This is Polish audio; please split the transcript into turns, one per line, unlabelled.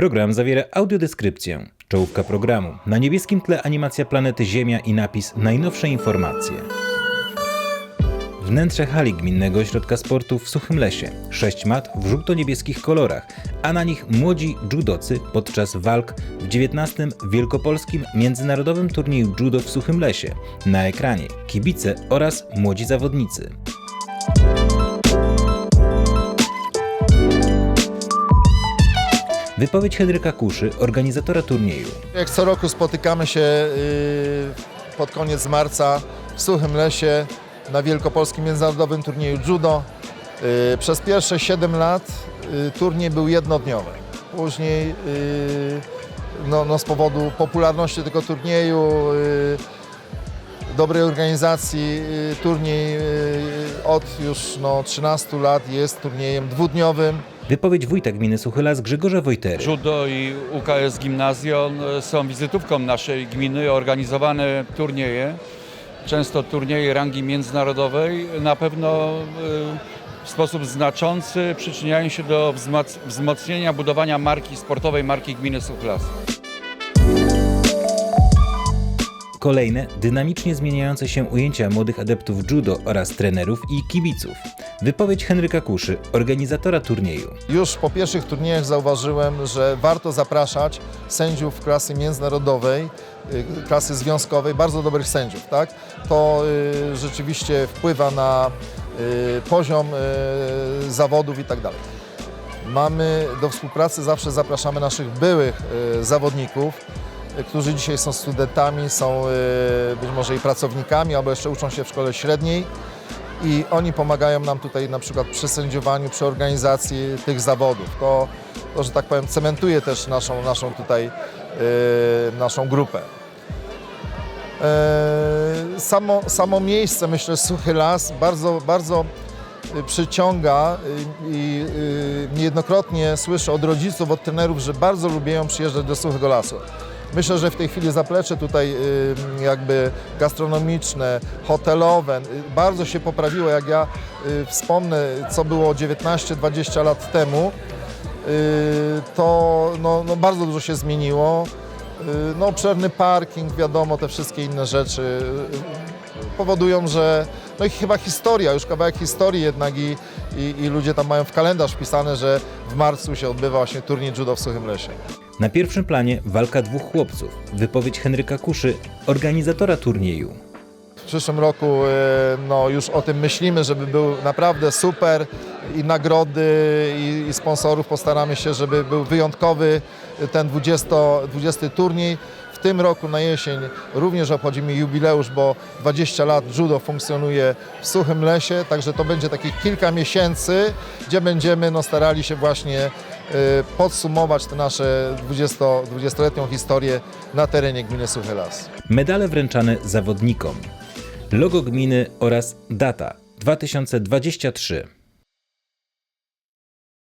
Program zawiera audiodeskrypcję. Czołówka programu. Na niebieskim tle animacja planety Ziemia i napis Najnowsze informacje. Wnętrze hali Gminnego Ośrodka Sportu w Suchym Lesie. Sześć mat w żółto-niebieskich kolorach, a na nich młodzi judocy podczas walk w XIX Wielkopolskim Międzynarodowym Turnieju Judo w Suchym Lesie. Na ekranie kibice oraz młodzi zawodnicy. Wypowiedź Henryka Kuszy, organizatora turnieju.
Jak co roku spotykamy się y, pod koniec marca w Suchym Lesie na Wielkopolskim Międzynarodowym Turnieju Judo. Y, Przez pierwsze 7 lat y, turniej był jednodniowy. Później no, no z powodu popularności tego turnieju, dobrej organizacji, turniej od już no, 13 lat jest turniejem dwudniowym.
Wypowiedź wójta gminy Suchy Las Grzegorza Wojtery.
Judo i UKS Gimnazjon są wizytówką naszej gminy. Organizowane turnieje, często turnieje rangi międzynarodowej, na pewno e, w sposób znaczący przyczyniają się do wzmocnienia budowania marki sportowej, marki gminy Suchlas.
Kolejne, dynamicznie zmieniające się ujęcia młodych adeptów judo oraz trenerów i kibiców. Wypowiedź Henryka Kuszy, organizatora turnieju.
Już po pierwszych turniejach zauważyłem, że warto zapraszać sędziów klasy międzynarodowej, y, klasy związkowej, bardzo dobrych sędziów. Tak? To y, rzeczywiście wpływa na y, poziom y, zawodów i tak dalej. Mamy do współpracy, zawsze zapraszamy naszych byłych y, zawodników, y, którzy dzisiaj są studentami, są y, być może i pracownikami, albo jeszcze uczą się w szkole średniej i oni pomagają nam tutaj na przykład przy sędziowaniu, przy organizacji tych zawodów. To, to że tak powiem, cementuje też naszą, naszą tutaj, yy, naszą grupę. Yy, samo, samo miejsce, myślę, Suchy Las bardzo, bardzo y, przyciąga y, i y, niejednokrotnie słyszę od rodziców, od trenerów, że bardzo lubią przyjeżdżać do Suchego Lasu. Myślę, że w tej chwili zaplecze tutaj y, jakby gastronomiczne, hotelowe y, bardzo się poprawiło. Jak ja y, wspomnę, co było 19-20 lat temu, to no, no bardzo dużo się zmieniło. No, obszerny parking, wiadomo, te wszystkie inne rzeczy powodują, że no i chyba historia, już kawałek historii jednak i, i, i ludzie tam mają w kalendarz wpisane, że w marcu się odbywa właśnie turniej judo w Suchym Lesie.
Na pierwszym planie walka dwóch chłopców. Wypowiedź Henryka Kuszy, organizatora turnieju.
W przyszłym roku e, no, już o tym myślimy, żeby był naprawdę super i nagrody i, i sponsorów postaramy się, żeby był wyjątkowy ten 20, 20 turniej. W tym roku na jesień również obchodzimy jubileusz, bo 20 lat judo funkcjonuje w Suchym Lesie, także to będzie takie kilka miesięcy, gdzie będziemy no, starali się właśnie podsumować tę nasze 20, 20-letnią historię na terenie gminy Suchy Las.
Medale wręczane zawodnikom. Logo gminy oraz data 2023.